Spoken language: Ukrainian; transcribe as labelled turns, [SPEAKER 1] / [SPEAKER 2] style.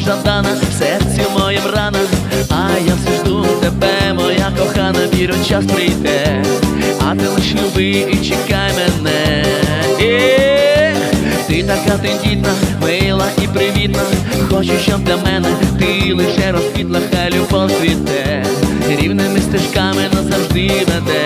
[SPEAKER 1] Жандана в серці моєм рана, а я все жду тебе, моя кохана, вірю, час прийде, а ти лиш люби і чекай мене. Ех, ти така тендітна, мила і привітна. Хочу, щоб для мене ти лише розквітла, хай любов цвіте, рівними стежками назавжди веде.